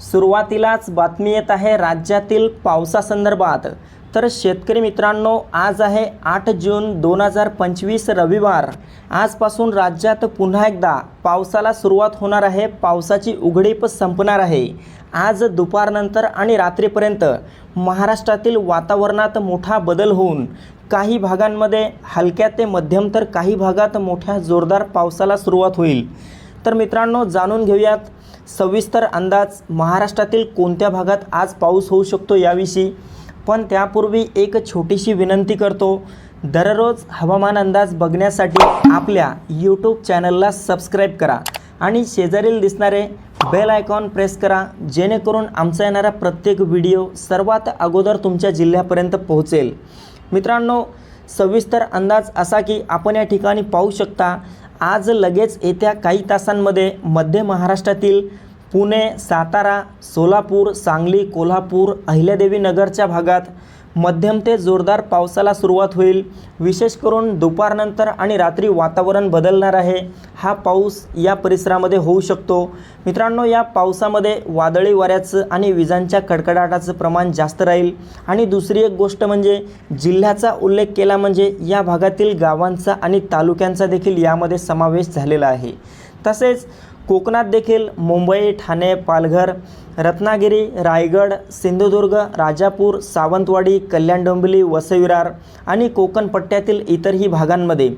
सुरुवातीलाच बातमी येत आहे राज्यातील पावसासंदर्भात. तर शेतकरी मित्रांनो आज आहे आठ जून दोन हजार पंचवीस रविवार. आजपासून राज्यात पुन्हा एकदा पावसाला सुरुवात होणार आहे पावसाची उघडीप संपणार आहे. आज दुपारनंतर आणि रात्रीपर्यंत महाराष्ट्रातील वातावरणात मोठा बदल होऊन काही भागांमध्ये हलक्या ते मध्यम तर काही भागात मोठ्या जोरदार पावसाला सुरुवात होईल. तर मित्रांनो जाणून घेऊयात सविस्तर अंदाज. महाराष्ट्रातील कोणत्या भागात आज पाऊस होऊ शकतो याविषयी? पण त्यापूर्वी एक छोटीशी विनंती करतो. दररोज हवामान अंदाज बघण्यासाठी आपल्या यूट्यूब चॅनलला सबस्क्राईब करा आणि शेजारील दिसणारे बेल आयकॉन प्रेस करा जेणेकरून आमचा येणारा प्रत्येक व्हिडिओ सर्वात अगोदर तुमच्या जिल्ह्यापर्यंत पोहोचेल. मित्रांनो सविस्तर अंदाज असा की आपण या ठिकाणी पाहू शकता आज लगेच येत्या काही तासांमध्ये मध्य महाराष्ट्रातील पुणे सातारा सोलापूर सांगली कोल्हापूर अहिल्यादेवी नगरच्या भागात मध्यम ते जोरदार पावसाला सुरुवात होईल. विशेष करून दुपारनंतर आणि रात्री वातावरण बदलणार आहे. हा पाऊस या परिसरामध्ये होऊ शकतो. मित्रांनो या पावसामध्ये वादळी वाऱ्याचं आणि विजांच्या कडकडाटाचं प्रमाण जास्त राहील. आणि दुसरी एक गोष्ट म्हणजे जिल्ह्याचा उल्लेख केला म्हणजे या भागातील गावांचा आणि तालुक्यांचा देखील यामध्ये समावेश झालेला आहे. तसेच कोकणात देखील मुंबई ठाणे पालघर रत्नागिरी रायगड सिंधुदुर्ग राजापूर सावंतवाडी कल्याण डोंबिवली वसविरार आणि कोकण पट्ट्यातील इतरही भागांमध्ये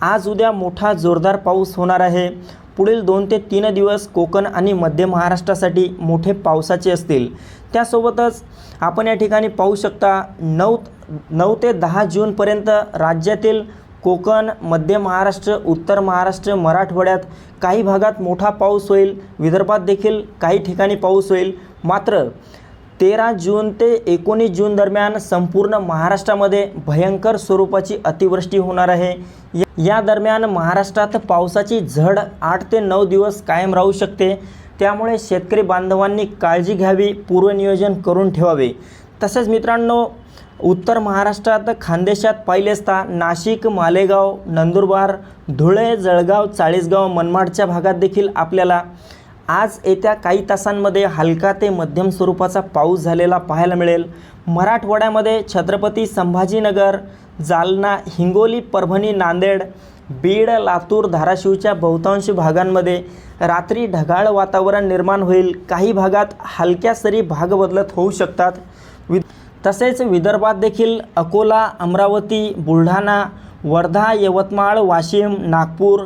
आज उद्या मोठा जोरदार पाऊस होणार आहे. पुढील दोन ते तीन दिवस कोकण आणि मध्य महाराष्ट्रासाठी मोठे पावसाचे असतील. त्यासोबतच आपण या ठिकाणी पाहू शकता नऊ नऊ ते दहा जूनपर्यंत राज्यातील कोकण मध्य महाराष्ट्र उत्तर महाराष्ट्र मराठवाड्यात काही भागात मोठा पाऊस होईल. विदर्भात देखील काही ठिकाणी पाऊस होईल. मात्र तेरा जून ते एकोणीस जून दरम्यान संपूर्ण महाराष्ट्रामध्ये भयंकर स्वरूपाची अतिवृष्टी होणार आहे. या- दरम्यान महाराष्ट्रात पावसाची झड आठ ते नऊ दिवस कायम राहू शकते. त्यामुळे शेतकरी बांधवांनी काळजी घ्यावी पूर्वनियोजन करून ठेवावे. तसेच मित्रांनो उत्तर महाराष्ट्रात खानदेशात पाहिले असता नाशिक मालेगाव नंदुरबार धुळे जळगाव चाळीसगाव मनमाडच्या भागात देखील आपल्याला आज येत्या काही तासांमध्ये हलका ते मध्यम स्वरूपाचा पाऊस झालेला पाहायला मिळेल. मराठवाड्यामध्ये छत्रपती संभाजीनगर जालना हिंगोली परभणी नांदेड बीड लातूर धाराशिवच्या बहुतांश भागांमध्ये रात्री ढगाळ वातावरण निर्माण होईल. काही भागात हलक्या सरी भाग बदलत होऊ शकतात. वि तसेच विदर्भात देखील अकोला अमरावती बुलढाणा वर्धा यवतमाळ वाशिम नागपूर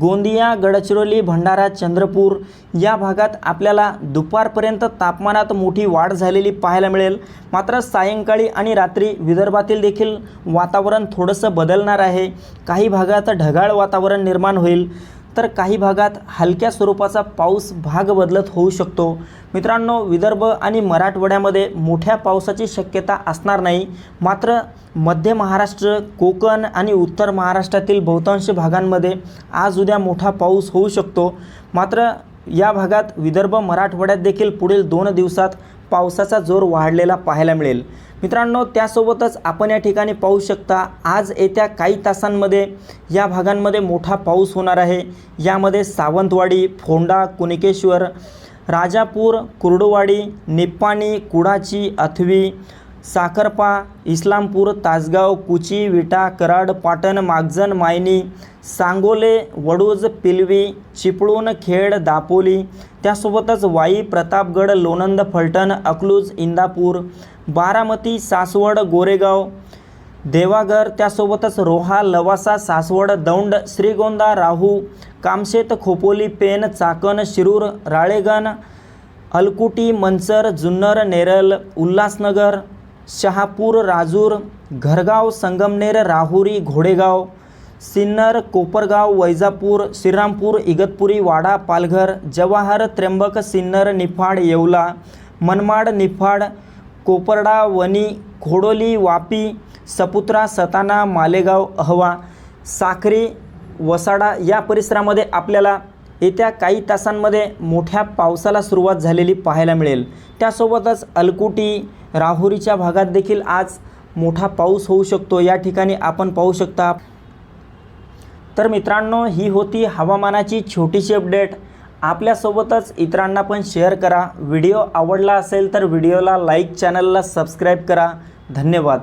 गोंदिया गडचिरोली भंडारा चंद्रपूर या भागात आपल्याला दुपारपर्यंत तापमानात मोठी वाढ झालेली पाहायला मिळेल. मात्र सायंकाळी आणि रात्री विदर्भातील देखील वातावरण थोडंसं बदलणार आहे. काही भागात ढगाळ वातावरण निर्माण होईल. तर काही भागात हलक्या स्वरूपाचा पाऊस भाग बदलत होऊ शकतो. मित्रांनो विदर्भ आणि मराठवाड्यामध्ये मोठ्या पावसाची शक्यता असणार नाही. मात्र मध्य महाराष्ट्र कोकण आणि उत्तर महाराष्ट्रातील बहुतांश भागांमध्ये आज उद्या मोठा पाऊस होऊ शकतो. मात्र या भागात विदर्भ मराठवाड्यात देखील पुढील दोन दिवसात पावसाचा जोर वाढलेला पाहायला मिळेल. मित्रांनो त्यासोबतच आपण या ठिकाणी पाहू शकता आज येत्या काही तासांमध्ये या भागांमध्ये मोठा पाऊस होणार आहे. यामध्ये सावंतवाडी फोंडा कुणिकेश्वर राजापूर कुर्डुवाडी निप्पाणी कुडाची अथवी साखरपा इस्लामपूर तासगाव कुची विटा कराड पाटण मागजन मायनी सांगोले वडूज पिलवी चिपळूण खेड दापोली त्यासोबतच वाई प्रतापगड लोणंद फलटण अकलूज इंदापूर बारामती सासवड गोरेगाव देवाघर त्यासोबतच रोहा लवासा सासवड दौंड श्रीगोंदा राहू कामशेत खोपोली पेन चाकण शिरूर राळेगण अलकुटी मंचर जुन्नर नेरल उल्हासनगर शहापूर राजूर घरगाव संगमनेर राहुरी घोडेगाव सिन्नर कोपरगाव वैजापूर श्रीरामपूर इगतपुरी वाडा पालघर जवाहर त्र्यंबक सिन्नर निफाड येवला मनमाड निफाड कोपरडा वणी खोडोली वापी सपुत्रा सताना मालेगाव अहवा साखरी वसाडा या परिसरामध्ये आपल्याला येत्या काही तासांमध्ये मोठ्या पावसाला सुरुवात झालेली पाहायला मिळेल. त्यासोबतच अलकुटी राहुरीच्या भागात देखील आज मोठा पाऊस होऊ शकतो. या ठिकाणी आपण पाहू शकता. तर मित्रांनो ही होती हवामानाची छोटीशी अपडेट. आपल्यासोबतच इतरांना पण शेअर करा. व्हिडिओ आवडला असेल तर व्हिडिओला लाईक चॅनलला सबस्क्राईब करा. धन्यवाद.